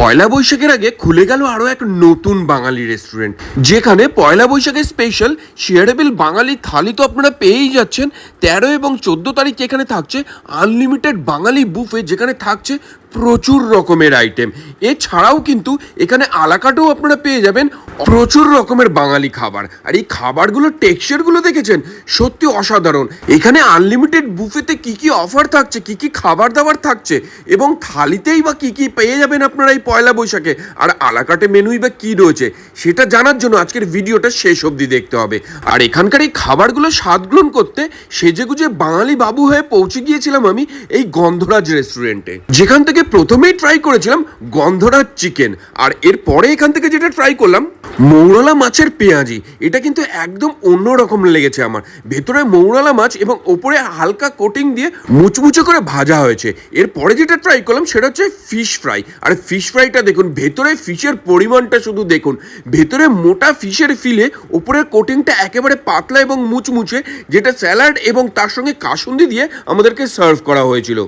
পয়লা বৈশাখের আগে খুলে গেল আরও এক নতুন বাঙালি রেস্টুরেন্ট যেখানে পয়লা বৈশাখের স্পেশাল শেয়ারেবেল বাঙালি থালি তো আপনারা পেয়েই যাচ্ছেন। তেরো এবং চোদ্দ তারিখ এখানে থাকছে আনলিমিটেড বাঙালি বুফে যেখানে থাকছে প্রচুর রকমের আইটেম এছাড়াও কিন্তু এখানে আলাকাটেও আপনারা পেয়ে যাবেন প্রচুর রকমের বাঙালি খাবার। আর এই খাবারগুলো টেক্সচারগুলো দেখেছেন? সত্যি অসাধারণ। এখানে আনলিমিটেড বুফেতে কি কি অফার থাকছে, কি কি খাবার দাবার থাকছে, এবং থালিতেই বা কি কি পেয়ে যাবেন আপনারা এই পয়লা বৈশাখে? আর আলাকাটে মেনুই বা কি রয়েছে? সেটা জানার জন্য আজকের ভিডিওটা শেষ অবধি দেখতে হবে। আর এখানকার এই খাবারগুলো স্বাদ গ্রহণ করতে সেজেগুজে বাঙালি বাবু হয়ে পৌঁছে গিয়েছিলাম আমি এই গন্ধরাজ রেস্টুরেন্টে যেখান থেকে প্রথমেই ট্রাই করেছিলাম গন্ধরাজ চিকেন আর এরপরে এখান থেকে যেটা ট্রাই করলাম, মৌরলা মাছের পেঁয়াজি। এটা কিন্তু একদম অন্য রকম লেগেছে আমার। ভেতরে মৌরলা মাছ এবং ওপরে হালকা কোটিং দিয়ে মুচমুচে করে ভাজা হয়েছে। এরপরে যেটা ট্রাই করলাম সেটা হচ্ছে ফিশ ফ্রাই আর ফিশ ফ্রাইটা দেখুন, ভেতরে ফিশের পরিমাণটা শুধু দেখুন। ভেতরে মোটা ফিশের ফিলে ওপরের কোটিংটা একেবারে পাতলা এবং মুচমুচে, যেটা স্যালাড এবং তার সঙ্গে কাসুন্দি দিয়ে আমাদেরকে সার্ভ করা হয়েছিল।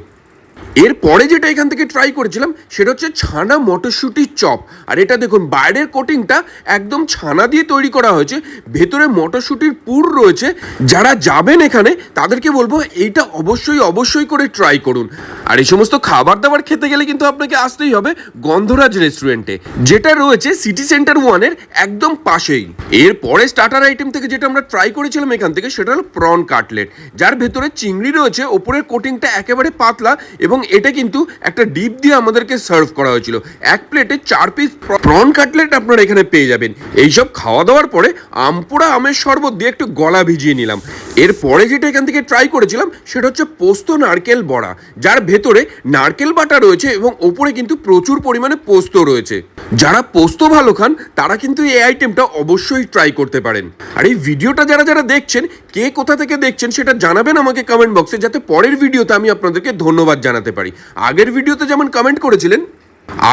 এরপরে যেটা এখান থেকে ট্রাই করেছিলাম, সেটা হচ্ছে ছানা মটরশুঁটির চপ। আর এটা দেখুন, বাইরের কোটিংটা একদম ছানা দিয়ে তৈরি করা হয়েছে। ভেতরে মটরশুঁটির পুর রয়েছে। যারা যাবেন এখানে, তাদেরকে বলব এইটা অবশ্যই অবশ্যই করে ট্রাই করুন। আর এই সমস্ত খাবার দাবার খেতে গেলে কিন্তু আপনাকে আসতেই হবে গন্ধরাজ রেস্টুরেন্টে যেটা রয়েছে সিটি সেন্টার ওয়ানের একদম পাশেই। এরপরে স্টার্টার আইটেম থেকে যেটা আমরা ট্রাই করেছিলাম এখান থেকে, সেটা হলো প্রন কাটলেট যার ভেতরে চিংড়ি রয়েছে, ওপরের কোটিংটা একেবারে পাতলা এবং এটা কিন্তু একটা ডিপ দিয়ে আমাদেরকে সার্ভ করা হয়েছিল। এক প্লেটে চার পিস প্রন কাটলেট আপনারা এখানে পেয়ে যাবেন। এইসব খাওয়া দাওয়ার পরে আমপুরা আমের শরবত দিয়ে একটু গলা ভিজিয়ে নিলাম। এরপরে যেটা এখান থেকে ট্রাই করেছিলাম, সেটা হচ্ছে পোস্ত নারকেল বড়া। যার ভেতরে নারকেল বাটা রয়েছে এবং ওপরে কিন্তু প্রচুর পরিমাণে পোস্ত রয়েছে। যারা পোস্ত ভালো খান, তারা কিন্তু এই আইটেমটা অবশ্যই ট্রাই করতে পারেন। আর এই ভিডিওটা যারা যারা দেখছেন কে কোথা থেকে দেখছেন সেটা জানাবেন আমাকে কমেন্ট বক্সে যাতে পরের ভিডিওতে আমি আপনাদেরকে ধন্যবাদ জানাতে পারি। আগের ভিডিওতে যেমন কমেন্ট করেছিলেন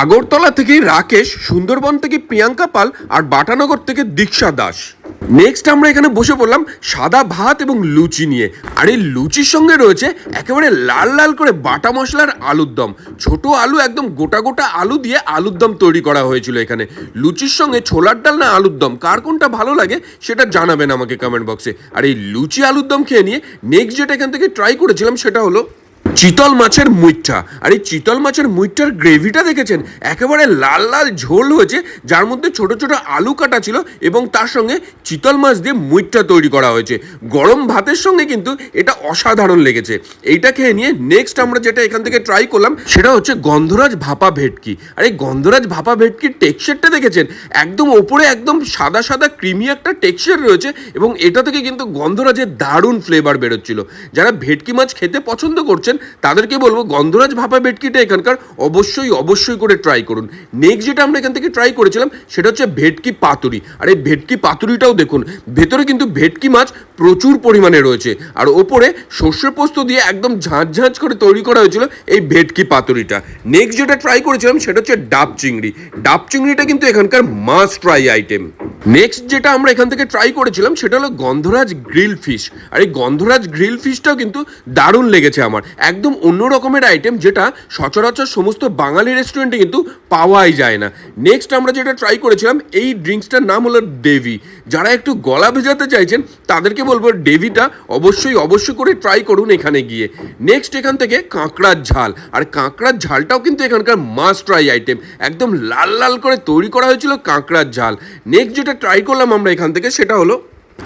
আগরতলা থেকে রাকেশ, সুন্দরবন থেকে প্রিয়াঙ্কা পাল আর বাটানগর থেকে দীক্ষা দাস। নেক্সট আমরা এখানে বসে পড়লাম সাদা ভাত এবং লুচি নিয়ে। আর এই লুচির সঙ্গে রয়েছে একেবারে লাল লাল করে বাটা মশলার আলুর দম। ছোট আলু একদম গোটা গোটা আলু দিয়ে আলুর দম তৈরি করা হয়েছিল এখানে। লুচির সঙ্গে ছোলার ডাল না আলুর দম, কার কোনটা ভালো লাগে সেটা জানাবেন আমাকে কমেন্ট বক্সে আর এই লুচি আলুর দম খেয়ে নিয়ে নেক্সট যেটা এখান থেকে ট্রাই করেছিলাম সেটা হলো চিতল মাছের মুইঠা আর এই চিতল মাছের মুইঠার গ্রেভিটা দেখেছেন? একেবারে লাল লাল ঝোল হয়েছে, যার মধ্যে ছোট ছোট আলু কাটা ছিল এবং তার সঙ্গে চিতল মাছ দিয়ে মুইঠা তৈরি করা হয়েছে। গরম ভাতের সঙ্গে কিন্তু এটা অসাধারণ লেগেছে। এইটা খেয়ে নিয়ে নেক্সট আমরা যেটা এখান থেকে ট্রাই করলাম, সেটা হচ্ছে গন্ধরাজ ভাপা ভেটকি। আর এই গন্ধরাজ ভাপা ভেটকির টেক্সচারটা দেখেছেন? একদম ওপরে একদম সাদা সাদা ক্রিমি একটা টেক্সচার রয়েছে এবং এটা থেকে কিন্তু গন্ধরাজের দারুণ ফ্লেভার বেরোচ্ছিল। যারা ভেটকি মাছ খেতে পছন্দ করছেন, তাদেরকে বলব গন্ধরাজ ভাপা ভেটকিটা এখানকার অবশ্যই অবশ্যই করে ট্রাই করুন। নেক্সট যেটা আমরা এখান থেকে ট্রাই করেছিলাম, সেটা হচ্ছে ভেটকি পাতুরি। আর এই ভেটকি পাতুরিটাও দেখুন, ভেতরে কিন্তু ভেটকি মাছ প্রচুর পরিমাণে রয়েছে। আর ওপরে সর্ষে পোস্ত দিয়ে একদম ঝাঁঝ করে তৈরি করা হয়েছিল এই ভেটকি পাতুরিটা। নেক্সট যেটা ট্রাই করেছিলাম, সেটা হচ্ছে ডাব চিংড়ি। ডাব চিংড়িটা কিন্তু এখানকার মাস্ট ট্রাই আইটেম নেক্সট যেটা আমরা এখান থেকে ট্রাই করেছিলাম সেটা হলো গন্ধরাজ গ্রিল ফিশ আর এই গন্ধরাজ গ্রিল ফিশটাও কিন্তু দারুণ লেগেছে আমার। একদম অন্য রকমের আইটেম যেটা সচরাচর সমস্ত বাঙালি রেস্টুরেন্টে কিন্তু পাওয়াই যায় না। নেক্সট আমরা যেটা ট্রাই করেছিলাম, এই ড্রিঙ্কসটার নাম হলো ডেভি যারা একটু গলা ভেজাতে চাইছেন, তাদেরকে বলব ডেভিটা অবশ্যই অবশ্যই করে ট্রাই করুন এখানে গিয়ে। নেক্সট এখান থেকে কাঁকড়ার ঝাল। আর কাঁকড়ার ঝালটাও কিন্তু এখানকার মাস্ট ট্রাই আইটেম একদম লাল লাল করে তৈরি করা হয়েছিল কাঁকড়ার ঝাল। নেক্সট যেটা ট্রাই করলাম আমরা এখান থেকে সেটা হলো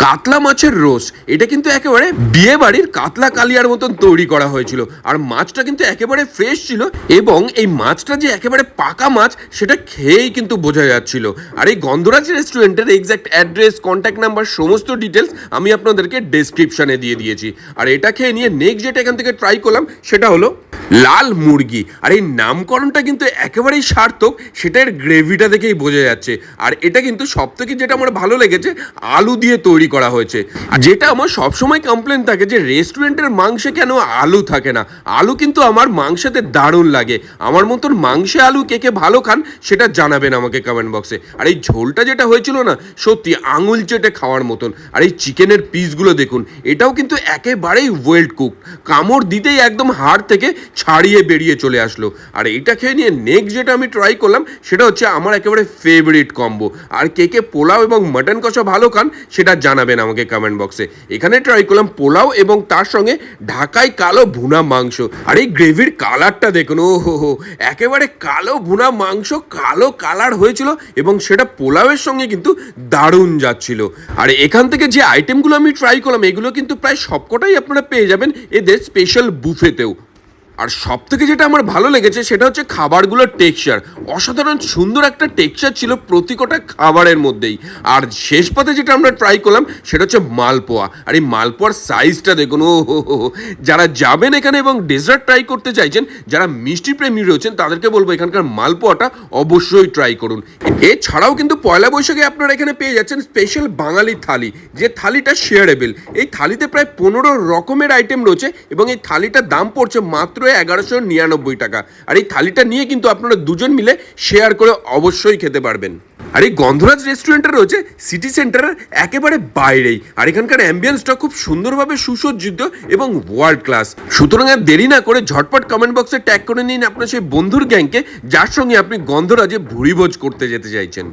কাতলা মাছের রোস এটা কিন্তু একেবারে বিয়ে বাড়ির কাতলা কালিয়ার মতন তৈরি করা হয়েছিল। আর মাছটা কিন্তু একেবারে ফ্রেশ ছিল এবং এই মাছটা যে একেবারে পাকা মাছ, সেটা খেয়েই কিন্তু বোঝা যাচ্ছিল। আর এই গন্ধরাজ রেস্টুরেন্টের এক্স্যাক্ট অ্যাড্রেস কন্ট্যাক্ট নাম্বার সমস্ত ডিটেলস আমি আপনাদেরকে ডেসক্রিপশনে দিয়ে দিয়েছি। আর এটা খেয়ে নিয়ে নেক্সট যেটা এখান থেকে ট্রাই করলাম, সেটা হলো লাল মুরগি। আর এই নামকরণটা কিন্তু একেবারেই সার্থক, সেটার গ্রেভিটা দেখেই বোঝা যাচ্ছে। আর এটা কিন্তু সব থেকে যেটা আমার ভালো লেগেছে, আলু দিয়ে তৈরি তৈরি করা হয়েছে। যেটা আমার সবসময় কমপ্লেন থাকে যে রেস্টুরেন্টের মাংসে কেন আলু থাকে না? আলু কিন্তু আমার মাংসেতে দারুণ লাগে। আমার মতন মাংসে আলু কে কে ভালো খান, সেটা জানাবেন আমাকে কমেন্ট বক্সে আর এই ঝোলটা যেটা হয়েছিল না, সত্যি আঙুল চেটে খাওয়ার মতন। আর এই চিকেনের পিসগুলো দেখুন, এটাও কিন্তু একেবারেই ওয়েল্ড কুক কামড় দিতেই একদম হাড় থেকে ছাড়িয়ে বেরিয়ে চলে আসলো। আর এটা খেয়ে নিয়ে নেক্সট যেটা আমি ট্রাই করলাম, সেটা হচ্ছে আমার একেবারে ফেভারিট কম্বো আর কে কে পোলাও এবং মাটন কষা ভালো খান, সেটা জানাবেন আমাকে কমেন্ট বক্সে এখানে ট্রাই করলাম পোলাও এবং তার সঙ্গে ঢাকায় কালো ভুনা মাংস। আর এই গ্রেভির কালারটা দেখুন ও হো হো একেবারে কালো ভুনা মাংস, কালো কালার হয়েছিল এবং সেটা পোলাওয়ের সঙ্গে কিন্তু দারুণ যাচ্ছিল। আর এখান থেকে যে আইটেমগুলো আমি ট্রাই করলাম, এগুলো কিন্তু প্রায় সবকটাই আপনারা পেয়ে যাবেন এদের স্পেশাল বুফেতেও আর সব থেকে যেটা আমার ভালো লেগেছে সেটা হচ্ছে খাবারগুলোর টেক্সচার অসাধারণ সুন্দর একটা টেক্সচার ছিল প্রতি কটা খাবারের মধ্যেই। আর শেষ পাতে যেটা আমরা ট্রাই করলাম সেটা হচ্ছে মালপোয়া। আর এই মালপোয়ার সাইজটা দেখুন ও। যারা যাবেন এখানে এবং ডেজার্ট ট্রাই করতে চাইছেন, যারা মিষ্টি প্রেমী রয়েছেন, তাদেরকে বলব এখানকার মালপোয়াটা অবশ্যই ট্রাই করুন। এছাড়াও কিন্তু পয়লা বৈশাখে আপনারা এখানে পেয়ে যাচ্ছেন স্পেশাল বাঙালি থালি, যে থালিটা শেয়ারেবেল এই থালিতে প্রায় পনেরো রকমের আইটেম রয়েছে এবং এই থালিটার দাম পড়ছে মাত্র এগারোশো নিরানব্বই টাকা। আর এই থালিটা নিয়ে কিন্তু আপনারা দুজন মিলে শেয়ার করে অবশ্যই খেতে পারবেন। আর এই গন্ধরাজ রেস্টুরেন্টটা রয়েছে সিটি সেন্টারের একেবারে বাইরেই। আর এখানকার অ্যাম্বিয়েন্সটা খুব সুন্দরভাবে সুসজ্জিত এবং ওয়ার্ল্ড ক্লাস সুতরাং আর দেরি না করে ঝটপট কমেন্ট বক্সে ট্যাগ করে নিন আপনার সেই বন্ধুর গ্যাংকে যার সঙ্গে আপনি গন্ধরাজে ভুড়িভোজ করতে যেতে চাইছেন।